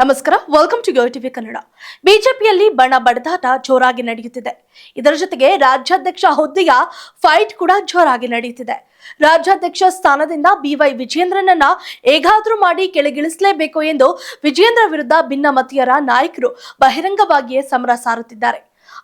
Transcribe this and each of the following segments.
ನಮಸ್ಕಾರ welcome to yo TV Kannada ಬಿಜೆಪಿಯಲ್ಲಿ ಬಣ ಬಡದಾಟ ಜೋರಾಗಿ ನಡೆಯುತ್ತಿದೆ. ಇದರ ಜೊತೆಗೆ ರಾಜ್ಯಾಧ್ಯಕ್ಷ ಹುದ್ದೆಯ ಫೈಟ್ ಕೂಡ ಜೋರಾಗಿ ನಡೆಯುತ್ತಿದೆ. ರಾಜ್ಯಾಧ್ಯಕ್ಷ ಸ್ಥಾನದಿಂದ ಬಿವೈ ವಿಜೇಂದ್ರನನ್ನ ಹೇಗಾದ್ರೂ ಮಾಡಿ ಕೆಳಗಿಳಿಸಲೇಬೇಕು ಎಂದು ವಿಜೇಂದ್ರ ವಿರುದ್ಧ ಭಿನ್ನಮತೀಯರ ನಾಯಕರು ಬಹಿರಂಗವಾಗಿಯೇ ಸಮರ ಸಾರುತ್ತಿದ್ದಾರೆ.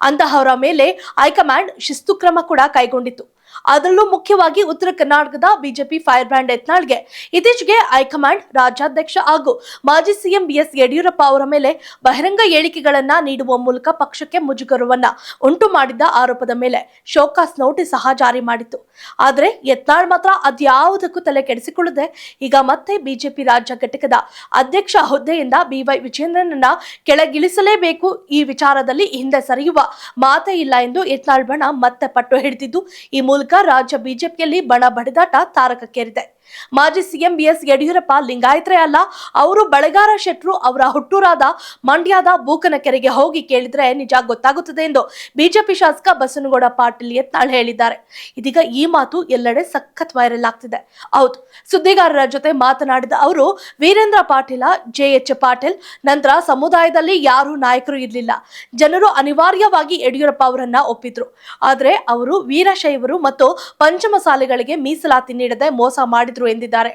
ಅಂತಹವರ ಮೇಲೆ ಹೈಕಮಾಂಡ್ ಶಿಸ್ತು ಕ್ರಮ ಕೂಡ ಕೈಗೊಂಡಿತ್ತು. ಅದರಲ್ಲೂ ಮುಖ್ಯವಾಗಿ ಉತ್ತರ ಕರ್ನಾಟಕದ ಬಿಜೆಪಿ ಫೈರ್ ಬ್ರ್ಯಾಂಡ್ ಯತ್ನಾಳ್ಗೆ. ಇತ್ತೀಚೆಗೆ ಹೈಕಮಾಂಡ್ ರಾಜ್ಯಾಧ್ಯಕ್ಷ ಹಾಗೂ ಮಾಜಿ ಸಿಎಂ ಬಿಎಸ್ ಯಡಿಯೂರಪ್ಪ ಅವರ ಮೇಲೆ ಬಹಿರಂಗ ಹೇಳಿಕೆಗಳನ್ನ ನೀಡುವ ಮೂಲಕ ಪಕ್ಷಕ್ಕೆ ಮುಜುಗರವನ್ನ ಉಂಟು ಮಾಡಿದ್ದ ಆರೋಪದ ಮೇಲೆ ಶೋಕಾಸ್ ನೋಟಿಸ್ ಸಹ ಜಾರಿ ಮಾಡಿತ್ತು. ಆದರೆ ಯತ್ನಾಳ್ ಮಾತ್ರ ಅದ್ಯಾವುದಕ್ಕೂ ತಲೆ ಕೆಡಿಸಿಕೊಳ್ಳದೆ ಈಗ ಮತ್ತೆ ಬಿಜೆಪಿ ರಾಜ್ಯ ಘಟಕದ ಅಧ್ಯಕ್ಷ ಹುದ್ದೆಯಿಂದ ಬಿವೈ ವಿಜೇಂದ್ರನನ್ನ ಕೆಳಗಿಳಿಸಲೇಬೇಕು. ಈ ವಿಚಾರದಲ್ಲಿ ಹಿಂದೆ ಸರಿಯುವ ಮಾತೇ ಇಲ್ಲ ಎಂದು ಯತ್ನಾಳ್ ಬಣ ಮತ್ತೆ ಪಟ್ಟು ಹಿಡಿದಿದ್ದು. ಈ ಮೂಲಕ ರಾಜ್ಯ ಬಿಜೆಪಿಯಲ್ಲಿ ಬಣ ಬಡಿದಾಟ ತಾರಕಕ್ಕೇರಿದೆ. ಮಾಜಿ ಸಿಎಂ ಬಿಎಸ್ ಯಡಿಯೂರಪ್ಪ ಲಿಂಗಾಯತ್ರೆ ಅಲ್ಲ, ಅವರು ಬಳೆಗಾರ ಶೆಟ್ರು ಅವರ ಹುಟ್ಟೂರಾದ ಮಂಡ್ಯದ ಬೂಕನಕೆರೆಗೆ ಹೋಗಿ ಕೇಳಿದ್ರೆ ನಿಜ ಗೊತ್ತಾಗುತ್ತದೆ ಎಂದು ಬಿಜೆಪಿ ಶಾಸಕ ಬಸನಗೌಡ ಪಾಟೀಲ್ ಯತ್ನಾಳ್ ಹೇಳಿದ್ದಾರೆ. ಇದೀಗ ಈ ಮಾತು ಎಲ್ಲೆಡೆ ಸಖತ್ ವೈರಲ್ ಆಗ್ತಿದೆ. ಹೌದು, ಸುದ್ದಿಗಾರರ ಜೊತೆ ಮಾತನಾಡಿದ ಅವರು, ವೀರೇಂದ್ರ ಪಾಟೀಲ, ಜೆ ಎಚ್ ಪಾಟೀಲ್, ನಂತರ ಸಮುದಾಯದಲ್ಲಿ ಯಾರು ನಾಯಕರು ಇರಲಿಲ್ಲ. ಜನರು ಅನಿವಾರ್ಯವಾಗಿ ಯಡಿಯೂರಪ್ಪ ಅವರನ್ನ ಒಪ್ಪಿದ್ರು. ಆದರೆ ಅವರು ವೀರಶೈವರು ಮತ್ತು ಪಂಚಮಸಾಲಿಗಳಿಗೆ ಮೀಸಲಾತಿ ನೀಡದೆ ಮೋಸ ಮಾಡಿದ್ರು ಎಂದಿದ್ದಾರೆ.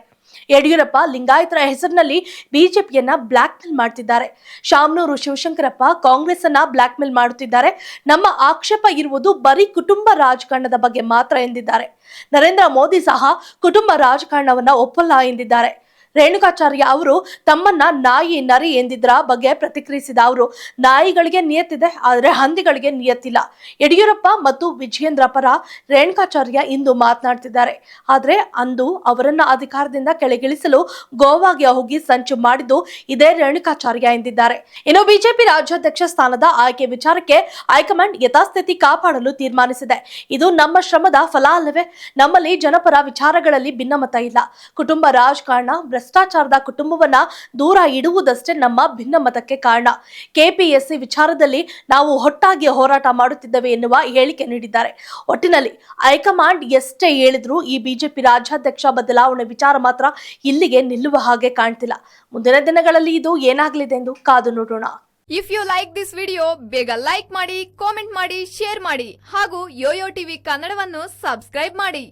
ಯಡಿಯೂರಪ್ಪ ಲಿಂಗಾಯತರ ಹೆಸರಿನಲ್ಲಿ ಬಿಜೆಪಿಯನ್ನ ಬ್ಲಾಕ್ ಮೇಲ್ ಮಾಡ್ತಿದ್ದಾರೆ. ಶಾಮನೂರು ಶಿವಶಂಕರಪ್ಪ ಕಾಂಗ್ರೆಸ್ ಅನ್ನ ಬ್ಲಾಕ್ ಮೇಲ್ ಮಾಡುತ್ತಿದ್ದಾರೆ. ನಮ್ಮ ಆಕ್ಷೇಪ ಇರುವುದು ಬರೀ ಕುಟುಂಬ ರಾಜಕಾರಣದ ಬಗ್ಗೆ ಮಾತ್ರ ಎಂದಿದ್ದಾರೆ. ನರೇಂದ್ರ ಮೋದಿ ಸಹ ಕುಟುಂಬ ರಾಜಕಾರಣವನ್ನ ಒಪ್ಪಲ್ಲ ಎಂದಿದ್ದಾರೆ. ರೇಣುಕಾಚಾರ್ಯ ಅವರು ತಮ್ಮನ್ನ ನಾಯಿ ನರಿ ಎಂದಿದ್ರ ಬಗ್ಗೆ ಪ್ರತಿಕ್ರಿಯಿಸಿದ ಅವರು, ನಾಯಿಗಳಿಗೆ ನಿಯತ್ತಿದೆ, ಆದರೆ ಹಂದಿಗಳಿಗೆ ನಿಯತ್ತಿಲ್ಲ. ಯಡಿಯೂರಪ್ಪ ಮತ್ತು ವಿಜಯೇಂದ್ರ ಪರ ರೇಣುಕಾಚಾರ್ಯ ಇಂದು ಮಾತನಾಡ್ತಿದ್ದಾರೆ. ಆದರೆ ಅಂದು ಅವರನ್ನ ಅಧಿಕಾರದಿಂದ ಕೆಳಗಿಳಿಸಲು ಗೋವಾಗೆ ಹೋಗಿ ಸಂಚು ಮಾಡಿದ್ದು ಇದೇ ರೇಣುಕಾಚಾರ್ಯ ಎಂದಿದ್ದಾರೆ. ಇನ್ನು ಬಿಜೆಪಿ ರಾಜ್ಯಾಧ್ಯಕ್ಷ ಸ್ಥಾನದ ಆಯ್ಕೆ ವಿಚಾರಕ್ಕೆ ಹೈಕಮಾಂಡ್ ಯಥಾಸ್ಥಿತಿ ಕಾಪಾಡಲು ತೀರ್ಮಾನಿಸಿದೆ. ಇದು ನಮ್ಮ ಶ್ರಮದ ಫಲ ಅಲ್ಲವೇ? ನಮ್ಮಲ್ಲಿ ಜನಪರ ವಿಚಾರಗಳಲ್ಲಿ ಭಿನ್ನಮತ ಇಲ್ಲ. ಕುಟುಂಬ ರಾಜಕಾರಣ ಭ್ರಷ್ಟಾಚಾರದ ಕುಟುಂಬವನ್ನ ದೂರ ಇಡುವುದಷ್ಟೇ ನಮ್ಮ ಭಿನ್ನಮತಕ್ಕೆ ಕಾರಣ. ಕೆಪಿಎಸ್ಸಿ ವಿಚಾರದಲ್ಲಿ ನಾವು ಒಟ್ಟಾಗಿ ಹೋರಾಟ ಮಾಡುತ್ತಿದ್ದೇವೆ ಎನ್ನುವ ಹೇಳಿಕೆ ನೀಡಿದ್ದಾರೆ. ಒಟ್ಟಿನಲ್ಲಿ ಹೈಕಮಾಂಡ್ ಎಷ್ಟೇ ಹೇಳಿದ್ರು ಈ ಬಿಜೆಪಿ ರಾಜ್ಯಾಧ್ಯಕ್ಷ ಬದಲಾವಣೆ ವಿಚಾರ ಮಾತ್ರ ಇಲ್ಲಿಗೆ ನಿಲ್ಲುವ ಹಾಗೆ ಕಾಣ್ತಿಲ್ಲ. ಮುಂದಿನ ದಿನಗಳಲ್ಲಿ ಇದು ಏನಾಗಲಿದೆ ಎಂದು ಕಾದು ನೋಡೋಣ. If you like this video ಬೇಗ ಲೈಕ್ ಮಾಡಿ ಕಾಮೆಂಟ್ ಮಾಡಿ ಶೇರ್ ಮಾಡಿ ಹಾಗೂ ಯೋಯೋ ಟಿವಿ ಕನ್ನಡವನ್ನು ಸಬ್ಸ್ಕ್ರೈಬ್ ಮಾಡಿ.